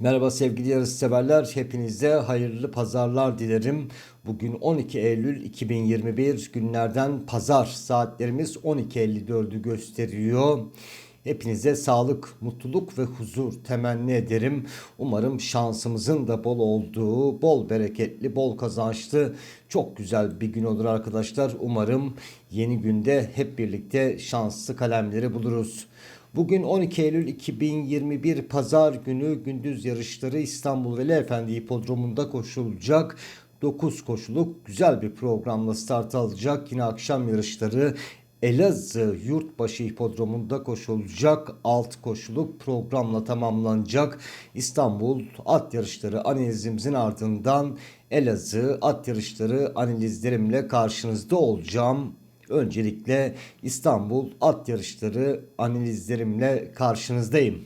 Merhaba sevgili yarışseverler. Hepinize hayırlı pazarlar dilerim. Bugün 12 Eylül 2021 günlerden pazar. Saatlerimiz 12.54'ü gösteriyor. Hepinize sağlık, mutluluk ve huzur temenni ederim. Umarım şansımızın da bol olduğu, bol bereketli, bol kazançlı, çok güzel bir gün olur arkadaşlar. Umarım yeni günde hep birlikte şanslı kalemleri buluruz. Bugün 12 Eylül 2021 Pazar günü gündüz yarışları İstanbul Veli Efendi Hipodromu'nda koşulacak. 9 koşuluk güzel bir programla start alacak. Yine akşam yarışları Elazığ Yurtbaşı Hipodromu'nda koşulacak 6 koşuluk programla tamamlanacak. İstanbul at yarışları analizimizin ardından Elazığ at yarışları analizlerimle karşınızda olacağım. Öncelikle İstanbul at yarışları analizlerimle karşınızdayım.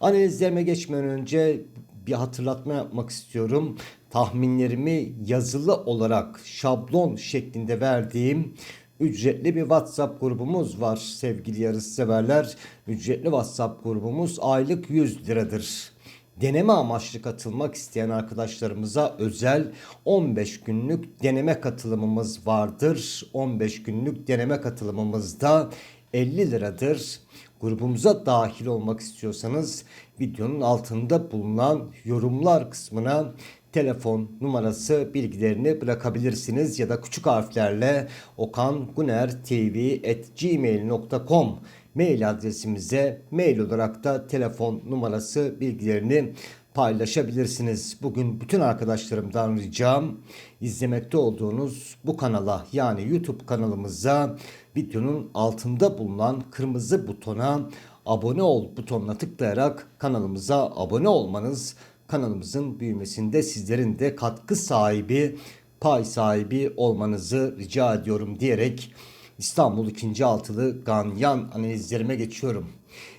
Analizlerime geçmeden önce bir hatırlatma yapmak istiyorum. Tahminlerimi yazılı olarak şablon şeklinde verdiğim ücretli bir WhatsApp grubumuz var sevgili yarışseverler. Ücretli WhatsApp grubumuz aylık 100 liradır. Deneme amaçlı katılmak isteyen arkadaşlarımıza özel 15 günlük deneme katılımımız vardır. 15 günlük deneme katılımımızda 50 liradır. Grubumuza dahil olmak istiyorsanız videonun altında bulunan yorumlar kısmına telefon numarası bilgilerini bırakabilirsiniz ya da küçük harflerle okangunertv@gmail.com mail adresimize mail olarak da telefon numarası bilgilerini paylaşabilirsiniz. Bugün bütün arkadaşlarımdan ricam izlemekte olduğunuz bu kanala yani YouTube kanalımıza videonun altında bulunan kırmızı butona abone ol butonuna tıklayarak kanalımıza abone olmanız kanalımızın büyümesinde sizlerin de katkı sahibi, pay sahibi olmanızı rica ediyorum diyerek İstanbul 2. altılı Ganyan analizlerime geçiyorum.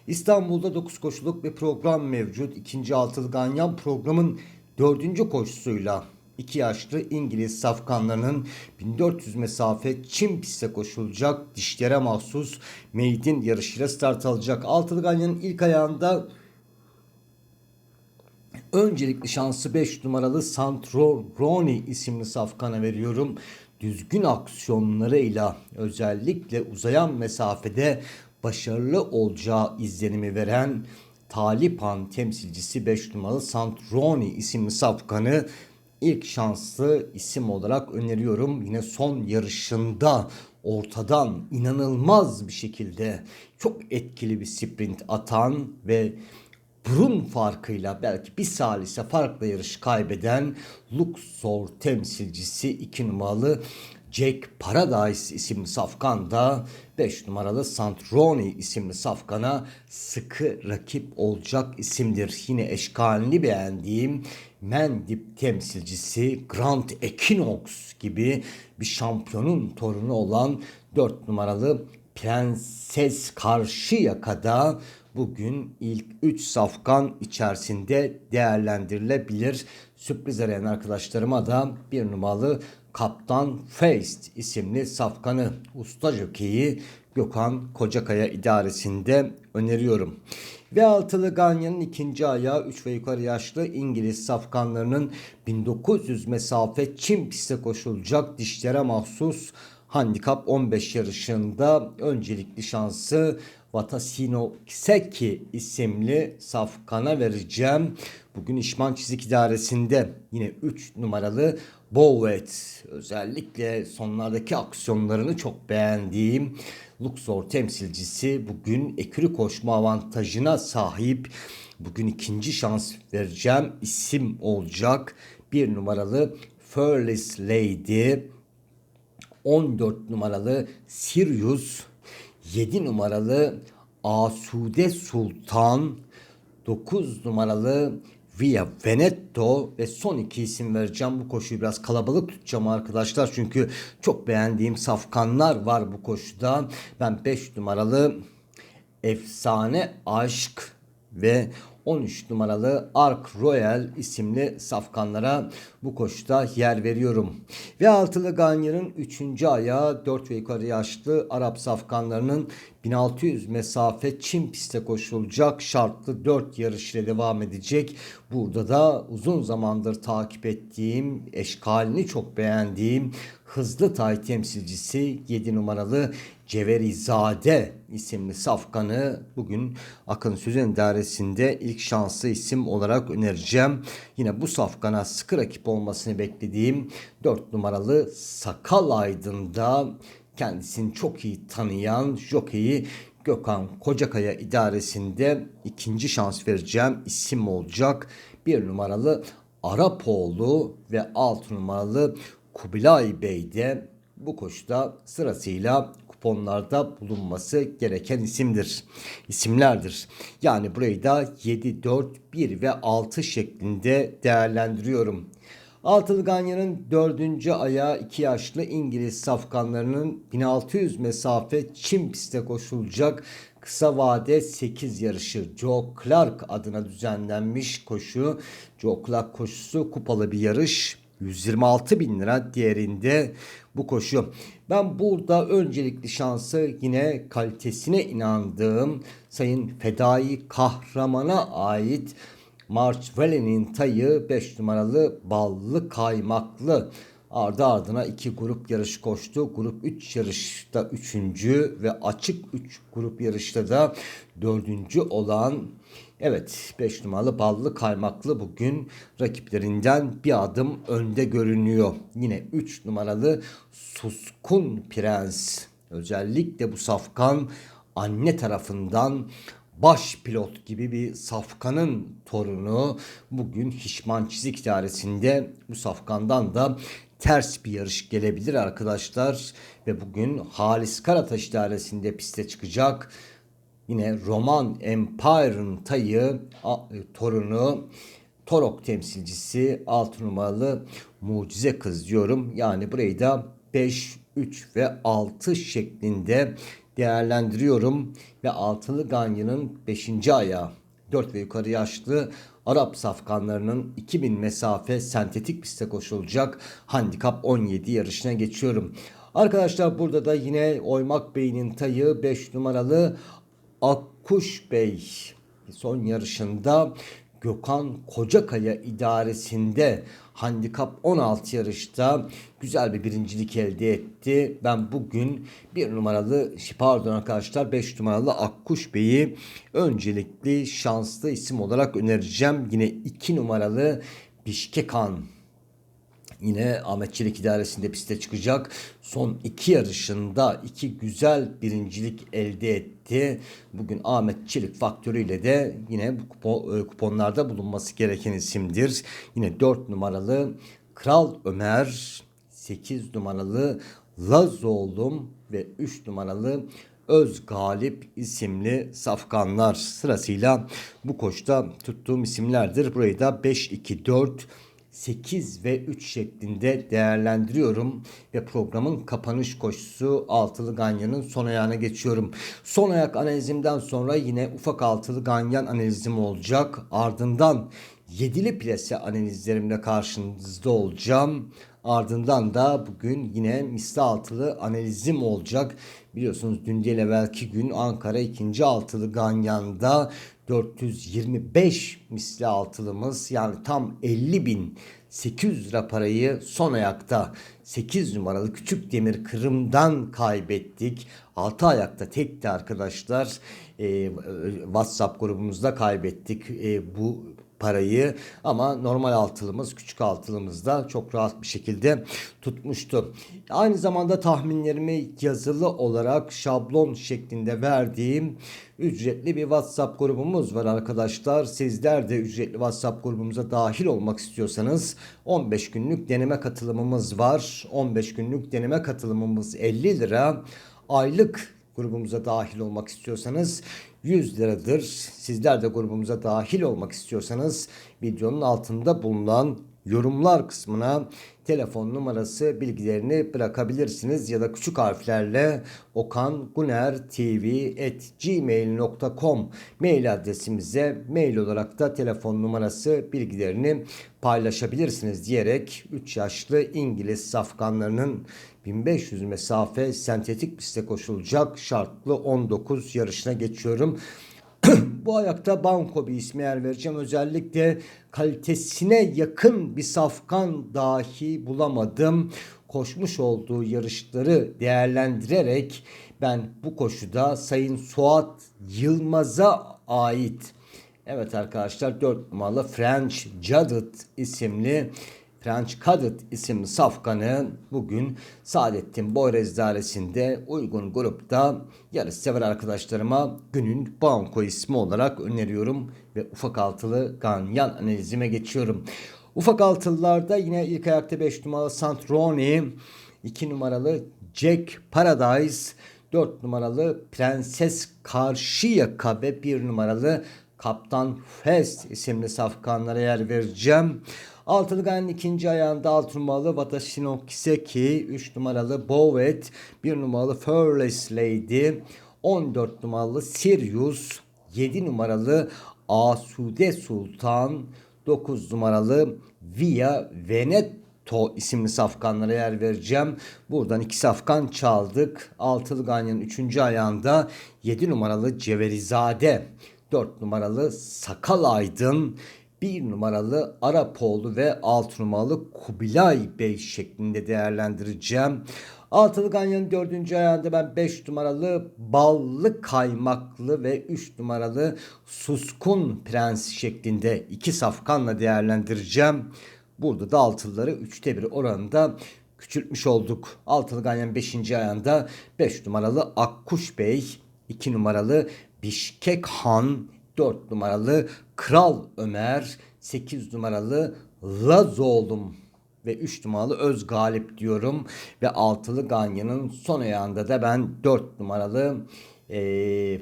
İstanbul'da 9 koşuluk bir program mevcut. 2. altılı Ganyan programın 4. koşusuyla 2 yaşlı İngiliz safkanlarının 1400 mesafe çim piste koşulacak dişlere mahsus meydin yarışıyla start alacak. Altılı Ganyan'ın ilk ayağında Öncelikli şansı 5 numaralı Santro Roni isimli safkana veriyorum. Düzgün aksiyonlarıyla özellikle uzayan mesafede başarılı olacağı izlenimi veren Talipan temsilcisi 5 numaralı Santroni isimli safkanı ilk şanslı isim olarak öneriyorum. Yine son yarışında ortadan inanılmaz bir şekilde çok etkili bir sprint atan ve burun farkıyla belki bir salise farkla yarış kaybeden Luxor temsilcisi 2 numaralı Jack Paradise isimli safkan da 5 numaralı Santroni isimli safkana sıkı rakip olacak isimdir. Yine eşkalini beğendiğim Mendip temsilcisi Grand Equinox gibi bir şampiyonun torunu olan 4 numaralı Prenses Karşıyaka'da bugün ilk 3 safkan içerisinde değerlendirilebilir. Sürpriz arayan arkadaşlarıma da bir numaralı Kaptan Feist isimli safkanı usta jokeyi Gökhan Kocakaya idaresinde öneriyorum. Ve altılı Ganyan'ın ikinci ayağı 3 ve yukarı yaşlı İngiliz safkanlarının 1900 mesafe çim piste koşulacak dişlere mahsus handikap 15 yarışında öncelikli şansı Vatasino Seki isimli safkana vereceğim. Bugün İşman Çizik İdaresi'nde yine 3 numaralı Bovet özellikle sonlardaki aksiyonlarını çok beğendiğim Luxor temsilcisi bugün ekürü koşma avantajına sahip. Bugün ikinci şans vereceğim isim olacak. Bir numaralı Fearless Lady, 14 numaralı Sirius, 7 numaralı Asude Sultan, 9 numaralı Via Veneto ve son iki isim vereceğim. Bu koşuyu biraz kalabalık tutacağım arkadaşlar. Çünkü çok beğendiğim safkanlar var bu koşuda. Ben 5 numaralı Efsane Aşk ve 13 numaralı Ark Royal isimli safkanlara bu koşuda yer veriyorum. Ve altılı Ganya'nın 3. ayağı 4 ve yukarı yaşlı Arap safkanlarının 1600 mesafe Çin piste koşulacak şartlı 4 yarış ile devam edecek. Burada da uzun zamandır takip ettiğim, eşkalini çok beğendiğim hızlı tay temsilcisi 7 numaralı Ceverizade isimli safkanı bugün Akın Sözen Dairesi'nde ilk şanslı isim olarak önereceğim. Yine bu safkana sıkı rakip olmasını beklediğim 4 numaralı Sakal Aydın'da kendisini çok iyi tanıyan jokeyi Gökhan Kocakaya idaresinde ikinci şans vereceğim isim olacak. Bir numaralı Arapoğlu ve altı numaralı Kubilay Bey de bu koşuda sırasıyla kuponlarda bulunması gereken isimdir. İsimlerdir. Yani burayı da 7, 4, 1 ve 6 şeklinde değerlendiriyorum. Altılı Ganyan'ın dördüncü ayağı iki yaşlı İngiliz safkanlarının 1600 mesafe Çin piste koşulacak kısa vade 8 yarışı Joe Clark adına düzenlenmiş koşu. Joe Clark koşusu kupalı bir yarış. 126 bin lira değerinde bu koşu. Ben burada öncelikli şansı yine kalitesine inandığım Sayın Fedai Kahraman'a ait March Valley'nin tayı 5 numaralı ballı kaymaklı. Ardı ardına iki grup yarış koştu. Grup 3 yarışta 3. ve açık 3 grup yarışta da 4. olan Evet 5 numaralı ballı kaymaklı bugün rakiplerinden bir adım önde görünüyor. Yine 3 numaralı suskun prens. Özellikle bu safkan anne tarafından baş pilot gibi bir safkanın torunu bugün Hişman Çizik Dairesi'nde bu safkandan da ters bir yarış gelebilir arkadaşlar. Ve bugün Halis Karataş Dairesi'nde piste çıkacak. Yine Roman Empire'ın tayı e, torunu Torok temsilcisi 6 numaralı mucize kız diyorum. Yani burayı da 5, 3 ve 6 şeklinde değerlendiriyorum. Ve altılı Ganyan'ın 5. ayağı 4 ve yukarı yaşlı Arap safkanlarının 2000 mesafe sentetik piste koşulacak handikap 17 yarışına geçiyorum. Arkadaşlar burada da yine Oymak Bey'in tayı 5 numaralı Akkuş Bey son yarışında Gökhan Kocakaya idaresinde handikap 16 yarışta güzel bir birincilik elde etti. Ben bugün bir numaralı pardon arkadaşlar 5 numaralı Akkuş Bey'i öncelikli şanslı isim olarak önereceğim. Yine 2 numaralı Bişkekan Yine Ahmet Çelik idaresinde piste çıkacak. Son iki yarışında iki güzel birincilik elde etti. Bugün Ahmet Çelik faktörüyle de yine bu e, kuponlarda bulunması gereken isimdir. Yine 4 numaralı Kral Ömer, 8 numaralı Lazoğlum ve 3 numaralı Öz Galip isimli safkanlar sırasıyla bu koşta tuttuğum isimlerdir. Burayı da 5-2-4 8 ve 3 şeklinde değerlendiriyorum ve programın kapanış koşusu altılı ganyanın son ayağına geçiyorum. Son ayak analizimden sonra yine ufak altılı ganyan analizim olacak. Ardından yedili plase analizlerimle karşınızda olacağım. Ardından da bugün yine misli altılı analizim olacak. Biliyorsunuz dün değil evvelki gün Ankara ikinci altılı Ganyan'da 425 misli altılımız yani tam 50 bin 800 lira parayı son ayakta 8 numaralı Küçük Demir Kırım'dan kaybettik. 6 ayakta tekti arkadaşlar. Ee, WhatsApp grubumuzda kaybettik ee, bu parayı ama normal altılımız küçük altılımızda çok rahat bir şekilde tutmuştu. Aynı zamanda tahminlerimi yazılı olarak şablon şeklinde verdiğim ücretli bir WhatsApp grubumuz var arkadaşlar. Sizler de ücretli WhatsApp grubumuza dahil olmak istiyorsanız 15 günlük deneme katılımımız var. 15 günlük deneme katılımımız 50 lira. Aylık grubumuza dahil olmak istiyorsanız 100 liradır. Sizler de grubumuza dahil olmak istiyorsanız videonun altında bulunan yorumlar kısmına telefon numarası bilgilerini bırakabilirsiniz ya da küçük harflerle okangunertv@gmail.com mail adresimize mail olarak da telefon numarası bilgilerini paylaşabilirsiniz diyerek 3 yaşlı İngiliz safkanlarının 1500 mesafe sentetik piste koşulacak şartlı 19 yarışına geçiyorum. Bu ayakta banko bir ismi yer vereceğim. Özellikle kalitesine yakın bir safkan dahi bulamadım. Koşmuş olduğu yarışları değerlendirerek ben bu koşuda Sayın Suat Yılmaz'a ait Evet arkadaşlar 4 numaralı French Jaded isimli French Cadet isimli safkanı bugün Saadettin Boyrez dairesinde uygun grupta yarış sever arkadaşlarıma günün banko ismi olarak öneriyorum ve ufak altılı ganyan analizime geçiyorum. Ufak altılılarda yine ilk ayakta 5 numaralı Santroni, 2 numaralı Jack Paradise, 4 numaralı Prenses Karşıyaka ve 1 numaralı Kaptan Fest isimli safkanlara yer vereceğim. Altılı Gan'ın ikinci ayağında 6 numaralı Watashino Kiseki, 3 numaralı Bovet, 1 numaralı Fearless Lady, 14 numaralı Sirius, 7 numaralı Asude Sultan, 9 numaralı Via Veneto isimli safkanlara yer vereceğim. Buradan iki safkan çaldık. Altılı Ganyan'ın 3. ayağında 7 numaralı Ceverizade, 4 numaralı Sakal Aydın, 1 numaralı Arapoğlu ve 6 numaralı Kubilay Bey şeklinde değerlendireceğim. Altılı Ganyan'ın 4. ayağında ben 5 numaralı Ballı Kaymaklı ve 3 numaralı Suskun Prens şeklinde iki safkanla değerlendireceğim. Burada da altılıları 3'te 1 oranında küçültmüş olduk. Altılı Ganyan 5. ayağında 5 numaralı Akkuş Bey, 2 numaralı Bişkek Han, 4 numaralı Kral Ömer, 8 numaralı Lazoğlum ve 3 numaralı Öz Galip diyorum. Ve altılı Ganyan'ın son ayağında da ben 4 numaralı e,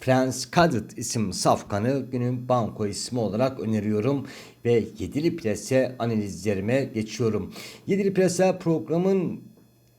Frans Cadet isim safkanı günün banko ismi olarak öneriyorum ve yedili plase analizlerime geçiyorum. Yedili plase programın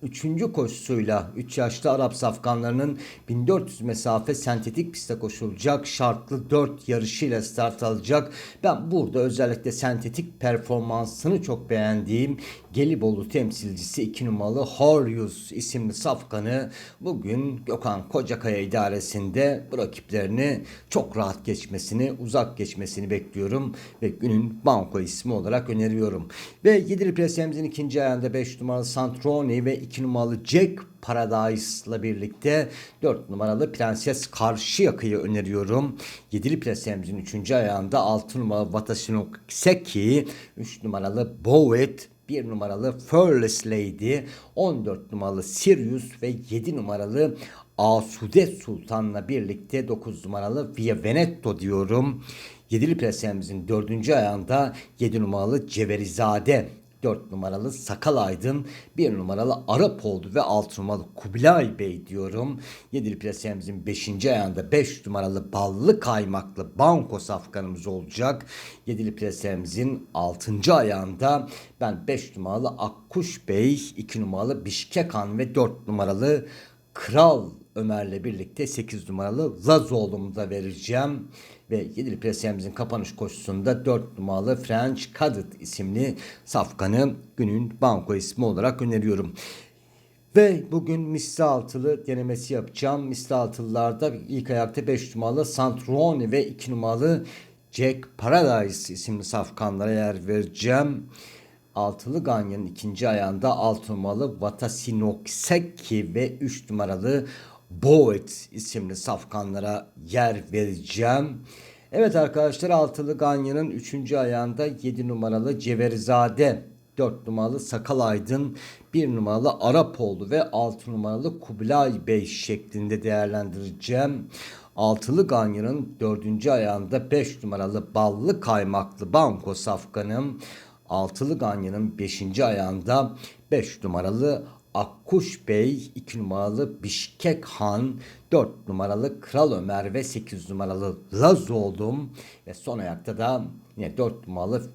Üçüncü koşusuyla 3 yaşlı Arap safkanlarının 1400 mesafe sentetik piste koşulacak şartlı 4 yarışıyla start alacak. Ben burada özellikle sentetik performansını çok beğendiğim Gelibolu temsilcisi 2 numaralı Horius isimli safkanı bugün Gökhan Kocakaya idaresinde rakiplerini çok rahat geçmesini, uzak geçmesini bekliyorum ve günün banko ismi olarak öneriyorum. Ve 7 presemizin ikinci ayağında 5 numaralı Santroni ve 2 numaralı Jack Paradise'la birlikte 4 numaralı Prenses Karşıyaka'yı öneriyorum. 7'li presemizin 3. ayağında 6 numaralı Watashino Seki, 3 numaralı Bowet, 1 numaralı Fearless Lady, 14 numaralı Sirius ve 7 numaralı Asude Sultan'la birlikte 9 numaralı Via Veneto diyorum. 7'li presemizin 4. ayağında 7 numaralı Ceverizade 4 numaralı Sakal Aydın, 1 numaralı Arap oldu ve 6 numaralı Kubilay Bey diyorum. 7'li plasemizin 5. ayağında 5 numaralı Ballı Kaymaklı Banko safkanımız olacak. 7'li plasemizin 6. ayağında ben 5 numaralı Akkuş Bey, 2 numaralı Bişkekan ve 4 numaralı Kral Ömer'le birlikte 8 numaralı Lazoğlu'mu da vereceğim. Ve 7'li presiyemizin kapanış koşusunda 4 numaralı French Cadet isimli safkanı günün banko ismi olarak öneriyorum. Ve bugün misli altılı denemesi yapacağım. Misli altılılarda ilk ayakta 5 numaralı Santroni ve 2 numaralı Jack Paradise isimli safkanlara yer vereceğim. Altılı Ganyan'ın ikinci ayağında 6 numaralı Watasinokseki ve 3 numaralı Boet isimli safkanlara yer vereceğim. Evet arkadaşlar altılı Ganyan'ın 3. ayağında 7 numaralı Ceverizade, 4 numaralı Sakal Aydın, 1 numaralı Arapoğlu ve 6 numaralı Kubilay Bey şeklinde değerlendireceğim. Altılı Ganyan'ın 4. ayağında 5 numaralı Ballı Kaymaklı Banko Safkanım. Altılı Ganyan'ın 5. ayağında 5 numaralı Akkuş Bey, 2 numaralı Bişkek Han, 4 numaralı Kral Ömer ve 8 numaralı Lazoğlum ve son ayakta da yine 4 numaralı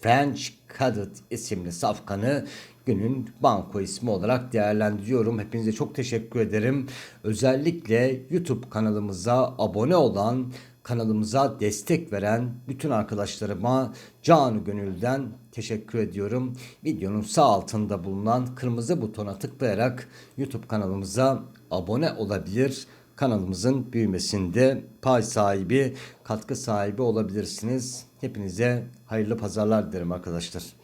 French Cadet isimli safkanı günün banko ismi olarak değerlendiriyorum. Hepinize çok teşekkür ederim. Özellikle YouTube kanalımıza abone olan, kanalımıza destek veren bütün arkadaşlarıma canı gönülden teşekkür ediyorum. Videonun sağ altında bulunan kırmızı butona tıklayarak YouTube kanalımıza abone olabilir. Kanalımızın büyümesinde pay sahibi, katkı sahibi olabilirsiniz. Hepinize hayırlı pazarlar dilerim arkadaşlar.